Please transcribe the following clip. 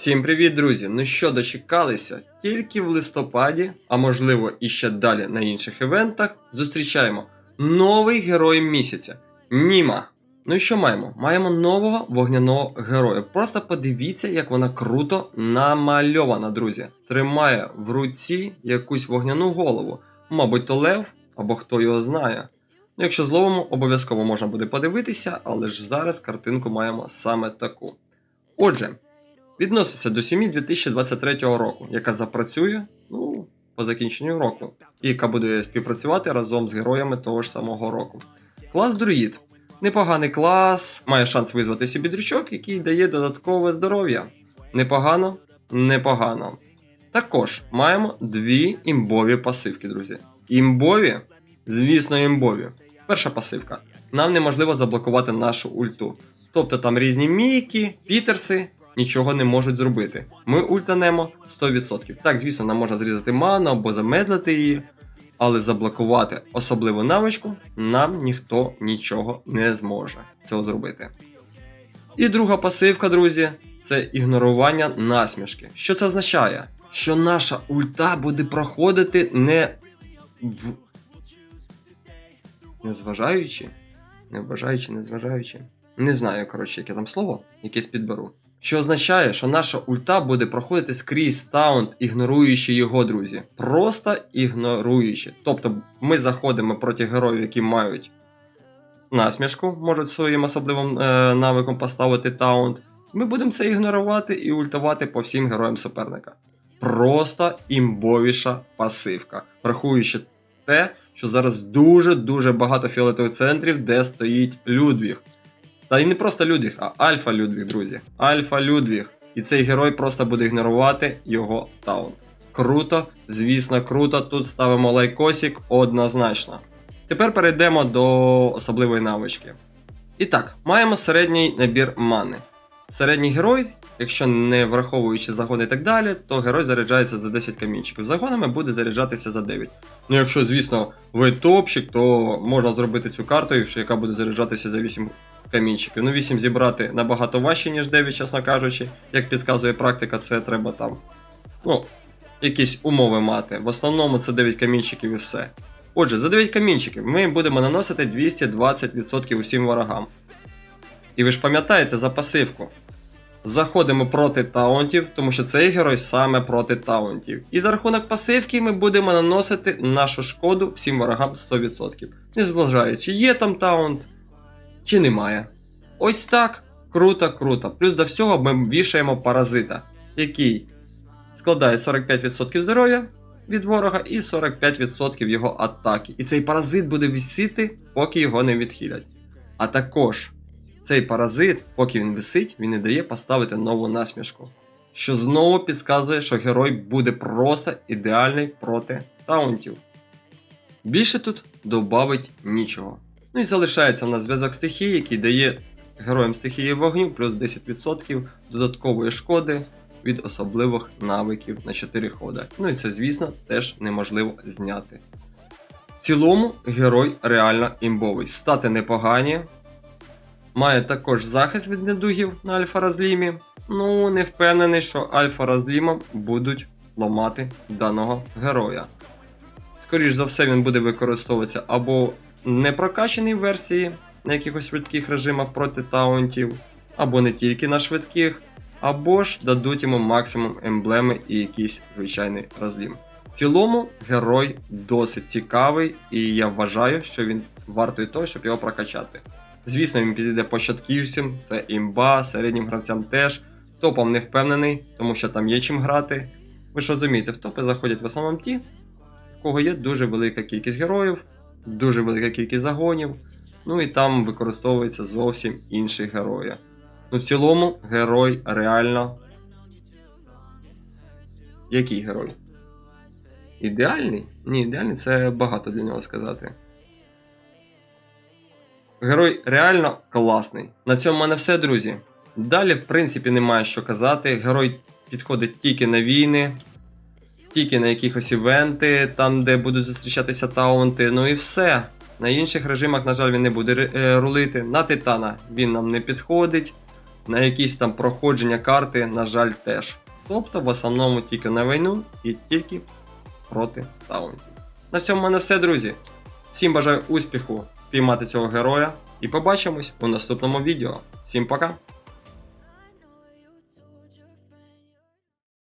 Всім привіт, друзі! Ну що, дочекалися? Тільки в листопаді, а можливо і ще далі на інших івентах, зустрічаємо новий герой місяця Німа. Ну і що маємо? Маємо нового вогняного героя. Просто подивіться, як вона круто намальована, друзі. Тримає в руці якусь вогняну голову. Мабуть, то лев або хто його знає. Ну, якщо зловимо, обов'язково можна буде подивитися, але ж зараз картинку маємо саме таку. Отже, відноситься до сім'ї 2023 року, яка запрацює ну, по закінченню року, і яка буде співпрацювати разом з героями того ж самого року. Клас друїд. Непоганий клас, має шанс визвати собі дрючок, який дає додаткове здоров'я. Непогано, непогано. Також маємо дві імбові пасивки, друзі. Імбові, звісно, імбові. Перша пасивка. Нам неможливо заблокувати нашу ульту. Тобто там різні мійки, пітерси нічого не можуть зробити. Ми ультанемо 100%. Так, звісно, нам можна зрізати ману або замедлити її, але заблокувати особливу навичку нам ніхто нічого не зможе цього зробити. І друга пасивка, друзі, це ігнорування насмішки. Що це означає? Що наша ульта буде проходити не в. Не зважаючи. Не вважаючи, не зважаючи. Не знаю, коротше, яке там слово, якесь підберу. Що означає, що наша ульта буде проходити скрізь таунт, ігноруючи його, друзі. Просто ігноруючи. Тобто ми заходимо проти героїв, які мають насмішку, можуть своїм особливим е, навиком поставити таунт. Ми будемо це ігнорувати і ультувати по всім героям суперника. Просто імбовіша пасивка, врахуючи те, що зараз дуже-дуже багато фіолетових центрів, де стоїть Людвіг. Та і не просто Людвіг, а Альфа Людвіг, друзі. Альфа Людвіг. І цей герой просто буде ігнорувати його таунт. Круто, звісно, круто. Тут ставимо лайкосик однозначно. Тепер перейдемо до особливої навички. І так, маємо середній набір мани. Середній герой, якщо не враховуючи загони і так далі, то герой заряджається за 10 камінчиків. Загонами буде заряджатися за 9. Ну, якщо, звісно, ви топчик, то можна зробити цю карту, яка буде заряджатися за 8 камінчиків. Ну, 8 зібрати набагато важче, ніж 9, чесно кажучи. Як підказує практика, це треба там. Ну, якісь умови мати. В основному це 9 камінчиків і все. Отже, за 9 камінчиків ми будемо наносити 220% усім ворогам. І ви ж пам'ятаєте за пасивку. Заходимо проти таунтів, тому що цей герой саме проти таунтів. І за рахунок пасивки ми будемо наносити нашу шкоду всім ворогам 100%. Не зважаючи, чи є там таунт, чи немає. Ось так. Круто, круто. Плюс до всього ми вішаємо паразита, який складає 45% здоров'я від ворога і 45% його атаки. І цей паразит буде висіти, поки його не відхилять. А також цей паразит, поки він висить, він не дає поставити нову насмішку. Що знову підказує, що герой буде просто ідеальний проти таунтів. Більше тут добавить нічого. Ну і залишається у нас зв'язок стихії, який дає героям стихії вогню плюс 10% додаткової шкоди від особливих навиків на 4 хода. Ну і це, звісно, теж неможливо зняти. В цілому, герой реально імбовий. Стати непогані. Має також захист від недугів на альфа розлімі. Ну, не впевнений, що альфа розлімом будуть ламати даного героя. Скоріш за все, він буде використовуватися або в непрокачаній версії на якихось швидких режимах проти таунтів, або не тільки на швидких, або ж дадуть йому максимум емблеми і якийсь звичайний розлім. В цілому герой досить цікавий, і я вважаю, що він вартий того, щоб його прокачати. Звісно, він підійде початківцям, це імба, середнім гравцям теж. Топом не впевнений, тому що там є чим грати. Ви ж розумієте, в топи заходять в основному ті, в кого є дуже велика кількість героїв, дуже велика кількість загонів. Ну і там використовуються зовсім інші герої. Ну, в цілому, герой реально. Який герой? Ідеальний? Ні, ідеальний це багато для нього сказати. Герой реально класний. На цьому в мене все, друзі. Далі, в принципі, немає що казати. Герой підходить тільки на війни, тільки на якихось івенти, там, де будуть зустрічатися таунти. Ну і все. На інших режимах, на жаль, він не буде е, рулити. На Титана він нам не підходить. на якісь там проходження карти, на жаль, теж. Тобто в основному тільки на війну і тільки проти таунтів. На цьому в мене все, друзі. Всім бажаю успіху спіймати цього героя і побачимось у наступному відео. Всім пока!